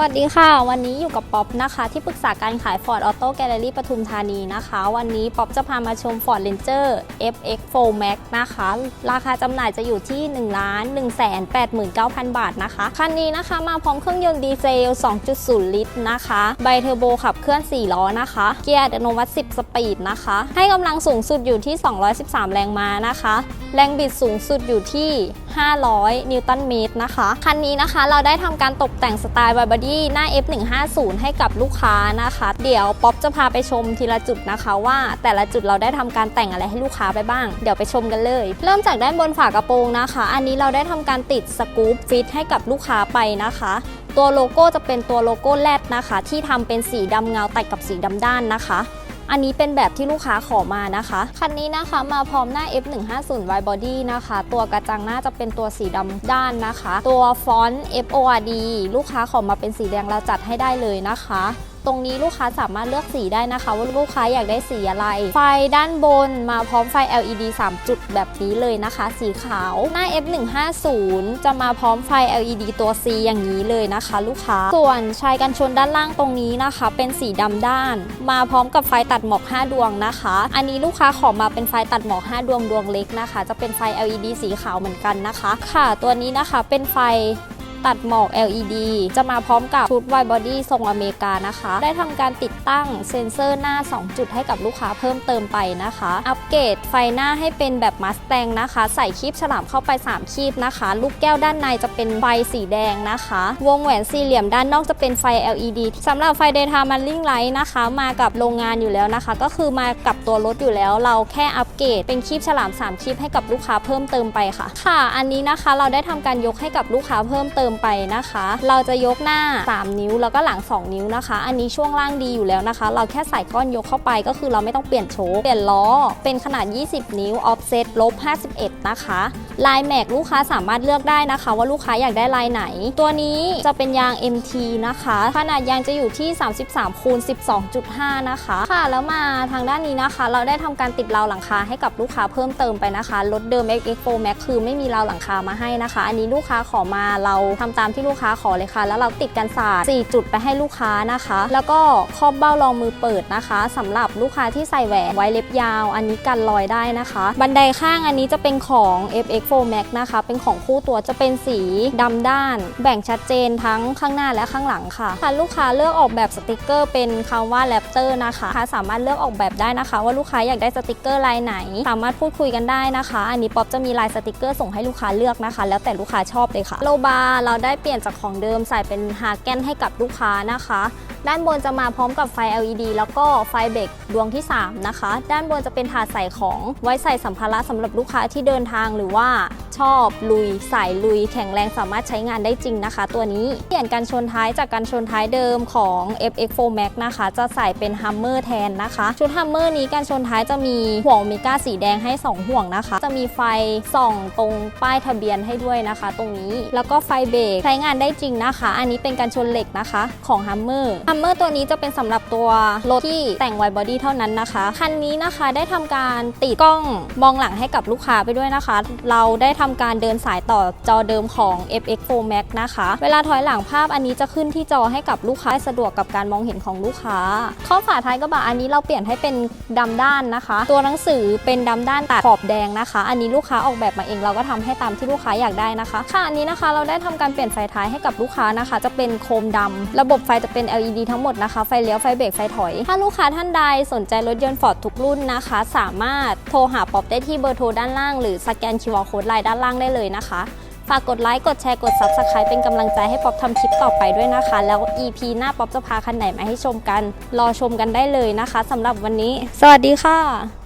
สวัสดีค่ะ วันนี้อยู่กับป๊อปนะคะ ที่ปรึกษาการขาย Ford Auto Gallery ปทุมธานีนะคะ วันนี้ป๊อปจะพามาชม Ford Ranger FX4 Max นะคะ ราคาจำหน่ายจะอยู่ที่ 1 1 8 9 0 0 0 บาทนะคะ คันนี้นะคะมาพร้อมเครื่องยนต์ดีเซล 2.0 ลิตรนะคะ ไบเทอร์โบขับเคลื่อน 4 ล้อนะคะ เกียร์อัตโนมัติ 10 สปีดนะคะ ให้กำลังสูงสุดอยู่ที่ 213 แรงม้านะคะ แรงบิดสูงสุดอยู่ที่500 นิวตันเมตรนะคะ คันนี้นะคะเราได้ทำการตกแต่งสไตล์บอดี้หน้า F150 ให้กับลูกค้านะคะ เดี๋ยวป๊อปจะพาไปชมทีละจุดนะคะ ว่าแต่ละจุดเราได้ทำการแต่งอะไรให้ลูกค้าไปบ้าง เดี๋ยวไปชมกันเลย เริ่มจากด้านบนฝากระโปรงนะคะ อันนี้เราได้ทำการติดสกู๊ปฟิตให้กับลูกค้าไปนะคะตัวโลโก้จะเป็นตัวโลโก้แรดนะคะ ที่ทำเป็นสีดำเงาตัดกับสีดำด้านนะคะ อันนี้เป็นแบบที่ลูกค้าขอมานะคะ คันนี้นะคะมาพร้อมหน้า F150 Wide Body นะคะ ตัวกระจังหน้าจะเป็นตัวสีดำด้านนะคะ ตัวฟอนต์ FORD ลูกค้าขอมาเป็นสีแดงเราจัดให้ได้เลยนะคะ ตรงนี้ลูกค้าสามารถเลือกสีได้นะคะ ว่าลูกค้าอยากได้สีอะไร ไฟด้านบนมาพร้อมไฟ LED 3 จุดแบบนี้เลยนะคะ สีขาวหน้า F150 จะมาพร้อมไฟ LED ตัว C อย่างนี้เลยนะคะ ลูกค้า ส่วนชายกันชนด้านล่างตรงนี้นะคะ เป็นสีดำด้าน มาพร้อมกับไฟตัดหมอก 5 ดวงนะคะ อันนี้ลูกค้าขอมาเป็นไฟตัดหมอก 5 ดวงดวงเล็กนะคะ จะเป็นไฟ LED สีขาวเหมือนกันนะคะ ค่ะ ตัวนี้นะคะเป็นไฟ ตัดหมอก LED จะมาพร้อมกับชุด Wide Body ทรงอเมริกานะคะ ได้ทำการติดตั้งเซ็นเซอร์หน้า 2 จุดให้กับลูกค้าเพิ่มเติมไปนะคะ อัปเกรดไฟหน้าให้เป็นแบบมัสแตงนะคะ ใส่คีบฉลามเข้าไป 3 คีบนะคะ ลูกแก้วด้านในจะเป็นไฟสีแดงนะคะ วงแหวนสี่เหลี่ยมด้านนอกจะเป็นไฟ LED สำหรับไฟ Daytime Running Light นะคะ มากับโรงงานอยู่แล้วนะคะ ก็คือมากับตัวรถอยู่แล้ว เราแค่อัปเกรดเป็นคีบฉลาม 3 คีบให้กับลูกค้าเพิ่มเติมไปค่ะ ค่ะ อันนี้นะคะเราได้ทำการยกให้กับลูกค้าเพิ่มเติมไปนะคะ เราจะยกหน้า 3 นิ้วแล้วก็หลัง 2 นิ้วนะคะ อันนี้ช่วงล่างดีอยู่แล้วนะคะ เราแค่ใส่ก้อนยกเข้าไปก็คือเราไม่ต้องเปลี่ยนโชคเปลี่ยนล้อเป็นขนาด 20 นิ้วออฟเซตลบ51 นะคะ ลายแม็กลูกค้าสามารถเลือกได้นะคะ ว่าลูกค้าอยากได้ลายไหน ตัวนี้จะเป็นยาง MT นะคะ ขนาดยางจะอยู่ที่ 33คูณ12.5 นะคะ ค่ะ แล้วมาทางด้านนี้นะคะ เราได้ทำการติดราวหลังคาให้กับลูกค้าเพิ่มเติมไปนะคะรถเดิม XX4 Max คือไม่มีราวหลังคามาให้นะคะ อันนี้ลูกค้าขอมาเราทำตามที่ลูกค้าขอเลยค่ะ แล้วเราติดกันศาสตร์4จุดไปให้ลูกค้านะคะ แล้วก็ครอบเบ้ารองมือเปิดนะคะสำหรับลูกค้าที่ใส่แหวนไว้เล็บยาว อันนี้กันรอยได้นะคะ บันไดข้างอันนี้จะเป็นของ FX 4 Max นะคะ เป็นของคู่ตัวจะเป็นสีดำด้าน แบ่งชัดเจนทั้งข้างหน้าและข้างหลังค่ะถ้าลูกค้าเลือกออกแบบสติกเกอร์ เป็นคำว่า Raptor นะคะคสามารถเลือกออกแบบได้นะคะ ว่าลูกค้าอยากได้สติกเกอร์ลายไหน สามารถพูดคุยกันได้นะคะ อันนี้ป๊อปจะมีลายสติกเกอร์ส่งให้ลูกค้าเลือกนะคะ แล้วแต่ลูกค้าชอบเลยค่ะโลบาร์เราได้เปลี่ยนจากของเดิมใส่เป็นฮาแกนให้กับลูกค้านะคะด้านบนจะมาพร้อมกับไฟ LED แล้วก็ไฟเบรกดวงที่ 3 นะคะ ด้านบนจะเป็นถาดใส่ของไว้ใส่สัมภาระสำหรับลูกค้าที่เดินทางหรือว่าชอบลุยสายลุย แข็งแรงสามารถใช้งานได้จริงนะคะ ตัวนี้เปลี่ยนกันชนท้ายจากกันชนท้ายเดิมของ FX4 Max นะคะ จะใส่เป็น Hummer แทนนะคะ ชุด Hummer นี้กันชนท้ายจะมีห่วงมิก้าสีแดงให้ 2 ห่วงนะคะ จะมีไฟส่องตรงป้ายทะเบียนให้ด้วยนะคะ ตรงนี้แล้วก็ไฟเบรกใช้งานได้จริงนะคะ อันนี้เป็นกันชนเหล็กนะคะของฮัมเมอร์ Hummer Hummer ตัวนี้จะเป็นสำหรับตัวรถที่แต่งไวบอดี้เท่านั้นนะคะ คันนี้นะคะได้ทำการติดกล้องมองหลังให้กับลูกค้าไปด้วยนะคะ เราได้ทำการเดินสายต่อจอเดิมของ FX4 Max นะคะ เวลาถอยหลังภาพอันนี้จะขึ้นที่จอให้กับลูกค้าสะดวกกับการมองเห็นของลูกค้า ข้อฝาท้ายกระบะอันนี้เราเปลี่ยนให้เป็นดำด้านนะคะ ตัวหนังสือเป็นดำด้านตัดขอบแดงนะคะ อันนี้ลูกค้าออกแบบมาเองเราก็ทำให้ตามที่ลูกค้าอยากได้นะคะค่ะอันนี้นะคะ เราได้ทำการเปลี่ยนไฟท้ายให้กับลูกค้านะคะ จะเป็นโคมดำระบบไฟจะเป็น LED ทั้งหมดนะคะ ไฟเลี้ยว ไฟเบรก ไฟถอย ถ้าลูกค้าท่านใดสนใจรถยนต์ฟอร์ดทุกรุ่นนะคะ สามารถโทรหาป๊อปได้ที่เบอร์โทรด้านล่าง หรือสแกน QR Code ไลน์ด้านล่างได้เลยนะคะ ฝากกดไลค์ กดแชร์ กด Subscribe เป็นกำลังใจให้ป๊อปทำคลิปต่อไปด้วยนะคะ แล้ว EP หน้าป๊อปจะพาคันไหนมาให้ชมกัน รอชมกันได้เลยนะคะสำหรับวันนี้ สวัสดีค่ะ